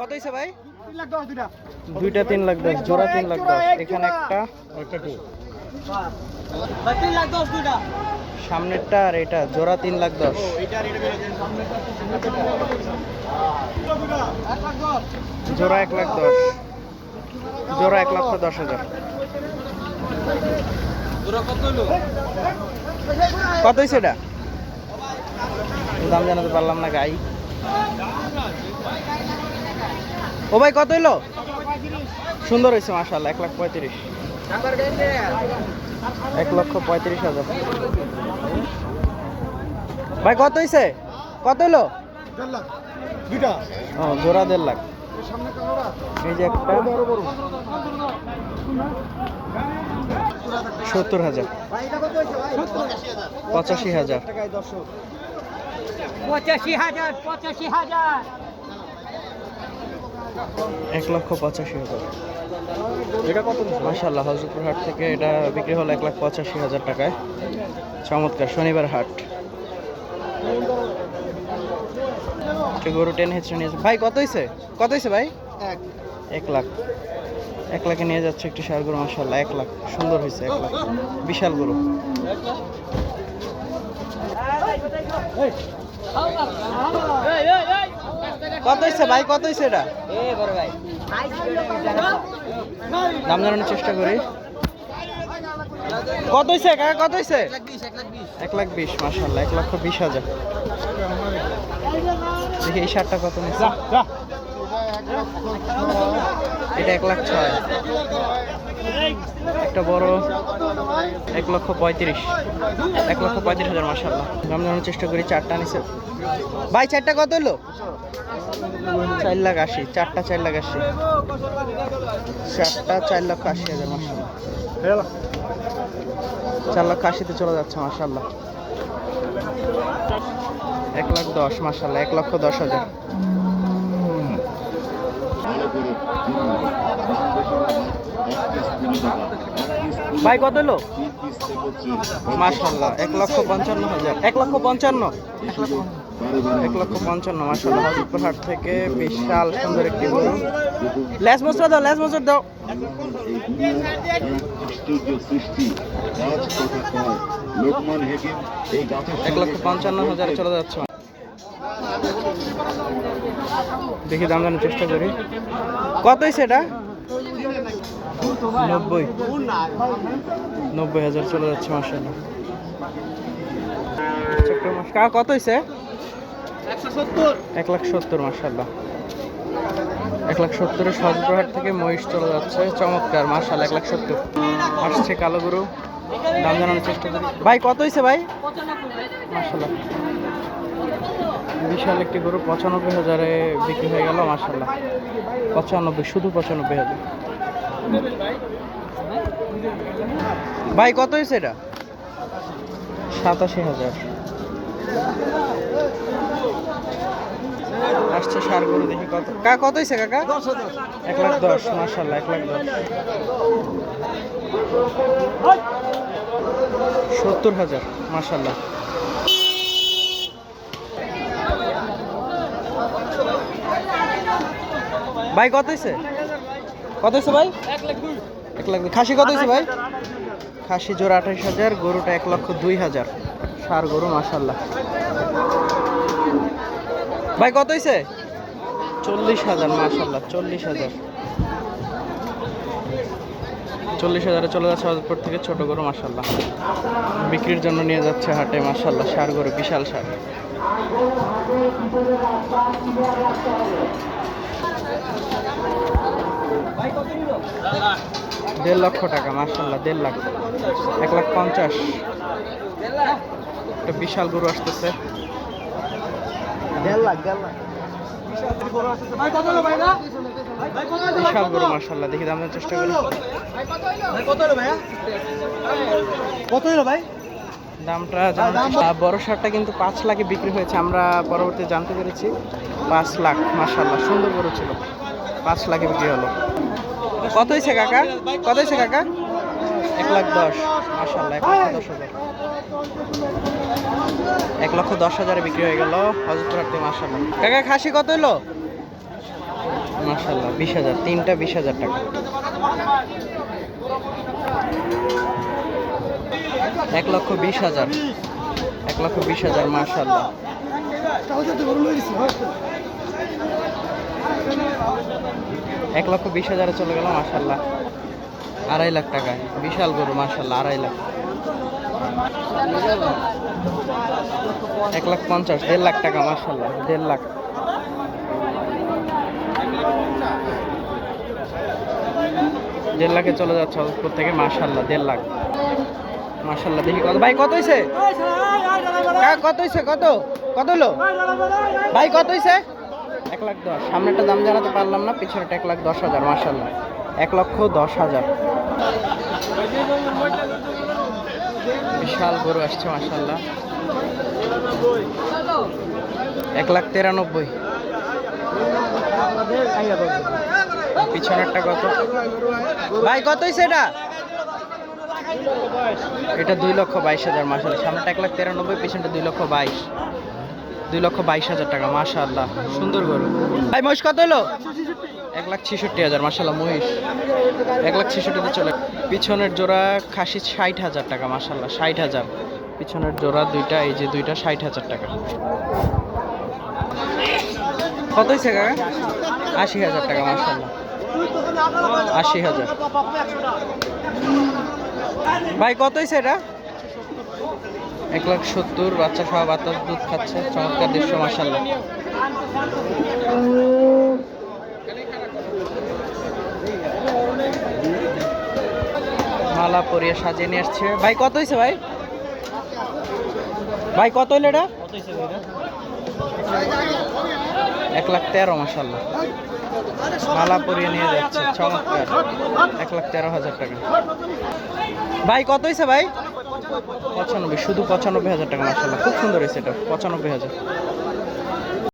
কত হয়েছে ভাই? লাখ দুইটা। দুইটা তিন লাখ দশ জোড়া তিন লাখ দশ। এখানে একটা লাখ সামনেরটা আর এটা জোড়া তিন লাখ দশ। এক লাখ দশ। জোড়া এক লাখ দশ। জোড়া এক লক্ষ দশ হাজার। তোরা কত হলো কত হয়েছে এটা? দাম জানাতে পারলাম না গাই। ও ভাই, কত হইল? সুন্দর হয়েছে মাসাল্লাহ এক লাখ পঁয়ত্রিশ। এক লক্ষ পঁয়ত্রিশ হাজার। ভাই, কত হয়েছে কত দুইটা ও, জোড়া দেড় লাখ। এই যে একটা। সত্তর হাজার। পঁচাশি হাজার। পঁচাশি হাজার পঁচাশি হাজার। এক লক্ষ পঁচাশি হাজার। এটা কত মাসাল্লাহ হজরতপুর হাট থেকে এটা বিক্রি হলো এক লাখ পঁচাশি হাজার টাকায়। চমৎকার শনিবার হাট। একটা গরু টেন হেঁচড়ে নিয়েছে ভাই কত হয়েছে কত হয়েছে ভাই? এক এক লাখ। এক লাখে নিয়ে যাচ্ছে একটি সার গরু মাসাল্লাহ এক লাখ। সুন্দর হয়েছে এক লাখ। বিশাল গরু। কত হয়েছে ভাই? কত হয়েছে এটা? দাম জানানোর চেষ্টা করি। কত হয়েছে কাকা? কত হয়েছে এক লাখ বিশ মাসাল্লাহ এক লক্ষ বিশ হাজার। দেখি এই শার্টটা কত নিচ্ছে এটা এক লাখ ছয়। একটা বড় এক লক্ষ পঁয়ত্রিশ, এক লক্ষ পঁয়ত্রিশ হাজার মাসাল্লাহ দাম জানানোর চেষ্টা করি, চারটা নিছে। ভাই, চারটা কত হলো চার লাখ আশি, চারটা চার লাখ আশি। চারটা চার লক্ষ আশি হাজার মাসাল্লাহ চার লক্ষ আশিতে চলে যাচ্ছে মাসাল্লাহ এক লাখ দশ মাসাল্লাহ এক লক্ষ দশ হাজার। ভাই, কত হলো? মাসাল্লাহ এক লক্ষ পঞ্চান্ন হাজার। এক লক্ষ পঞ্চান্ন? এক লক্ষ পঞ্চান্ন মাসাল্লাহ হজরতপুর হাট থেকে বিশাল সুন্দর একটি গরু ল্যাস মোচড় দাও ল্যাস মোচড় দাও। এক লক্ষ পঞ্চান্ন হাজার চলে যাচ্ছে। দেখি দাম জানার চেষ্টা করি। কত এটা? নব্বই। নব্বই হাজার চলে যাচ্ছে মাসাল্লাহ কত হয়েছে? এক লাখ সত্তর মাসাল্লাহ এক লাখ সত্তরের সহজপ্রহাট থেকে মহিষ চলে যাচ্ছে, চমৎকার মাসাল এক লাখ সত্তর। আসছে কালো গরু, দাম জানানোর চেষ্টা করি। ভাই, কত হয়েছে ভাই? মাসাল্লাহ বিশাল একটি গরু, পঁচানব্বই হাজারে বিক্রি হয়ে গেল মার্শাল্লাহ পঁচানব্বই, শুধু পঁচানব্বই হাজার। ভাই, কত হয়েছে এটা? সাতাশি হাজার। আসছে সার গরু, দেখি কত। কা, কত হয়েছে কাকা? এক লাখ দশ মার্শাল্লাহ এক লাখ দশ। সত্তর হাজার মার্শাল্লাহ ভাই, কত হয়েছে কত হয়েছে ভাই? এক লাখ দুই। খাসি কত হয়েছে ভাই? খাসি জোড়া আঠাশ হাজার, গরুটা এক লক্ষ দুই হাজার। সার গরু মাসাল্লাহ ভাই, কত হয়েছে চল্লিশ হাজার মাসাল্লাহ চল্লিশ হাজার। চল্লিশ হাজারে চলে যাচ্ছে হজরতপুর থেকে ছোট গরু মাসাল্লাহ বিক্রির জন্য নিয়ে যাচ্ছে হাটে মাসাল্লাহ সার গরু, বিশাল সার। দেড় লক্ষ টাকা মার্শাল্লাহ দেড় লাখ। এক লাখ পঞ্চাশ। একটা বিশাল গরু আসতেছে। দেড় লাখ দেড় লাখ। বিশাল গরু মার্শাল্লাহ দেখি দাম দেওয়ার চেষ্টা করি। কত হলো ভাই? দামটা বড় শার্টটা কিন্তু পাঁচ লাখে বিক্রি হয়েছে আমরা পরবর্তী জানতে পেরেছি। পাঁচ লাখ মার্শাল্লাহ সুন্দর গরু ছিল। পাঁচ লাখে বিক্রি হলো। কত হয়েছে কাকা? কত হয়েছে কাকা? এক লাখ দশ। মার্শাল্লাহ এক লক্ষ দশ হাজার। এক লক্ষ দশ হাজারে বিক্রি হয়ে গেল। হজরতপুর হাট থেকে মার্শাল্লাহ কাকা, খাসি কত হলো? মাশাল্লাহ বিশ হাজার। তিনটা বিশ হাজার টাকা। এক লক্ষ বিশ হাজার। এক লক্ষ বিশ হাজার মাশাল্লাহ এক লক্ষ বিশ হাজারে চলে গেল মাশাল্লাহ আড়াই লাখ টাকায়। বিশাল গরু মাশাল্লাহ আড়াই লাখ। এক লাখ পঞ্চাশ দেড় লাখ টাকা মাশাল্লাহ দেড় লাখ। দেড় লাখে চলে যাচ্ছে উপর থেকে মাশাল্লাহ দেড় লাখ। মাশাল্লাহ দেখি কত ভাই কত হয়েছে কত হয়েছে কত? কত হলো ভাই কত হয়েছে এক লাখ দশ। সামনেটা দাম জানাতে পারলাম না পিছনেটা এক লাখ দশ হাজার মাশাল্লাহ এক লক্ষ দশ হাজার। বিশাল গরু আসছে মাশাল্লাহ এক লাখ তিরানব্বই। পিছনেরটা কত? ভাই, কত এটা? এটা দুই লক্ষ বাইশ হাজার মাসাল সামনেটা এক লাখ তিরানব্বই, পিছনটা দুই লক্ষ বাইশ। দুই লক্ষ বাইশ হাজার টাকা মাশা আল্লাহ সুন্দর গরু। ভাই, মহিষ কত হলো? এক লাখ ছেষট্টি হাজার মাসাল্লাহ মহিষ। এক লাখ ছেষট্টিতে চলে। পিছনের জোড়া খাসি ষাট হাজার টাকা মাসাল্লাহ ষাট হাজার। পিছনের জোড়া দুইটা, এই যে দুইটা, ষাট হাজার টাকা। কত হয়েছে কাকা? আশি হাজার টাকা মাসাল্লাহ আশি হাজার। ভাই, কত হয়েছে এটা? এক লাখ সত্তর বাচ্চা সহ বাতাস দুধ খাচ্ছে, চমৎকার দৃশ্য মাসাল্লাহ মালা পরিয়ে সাজিয়ে নিয়ে আসছে। ভাই, কত হয়েছে ভাই? ভাই, কত হইল এটা? এক লাখ তেরো মাসাল্লাহ মালা পরিয়ে নিয়ে যাচ্ছে, চমৎকার। এক লাখ তেরো হাজার টাকা। ভাই, কত হয়েছে ভাই? পঁচানব্বই শুধু পঁচানব্বই হাজার টাকা মাসাল্লাহ খুব সুন্দর হয়েছে এটা পঁচানব্বই হাজার।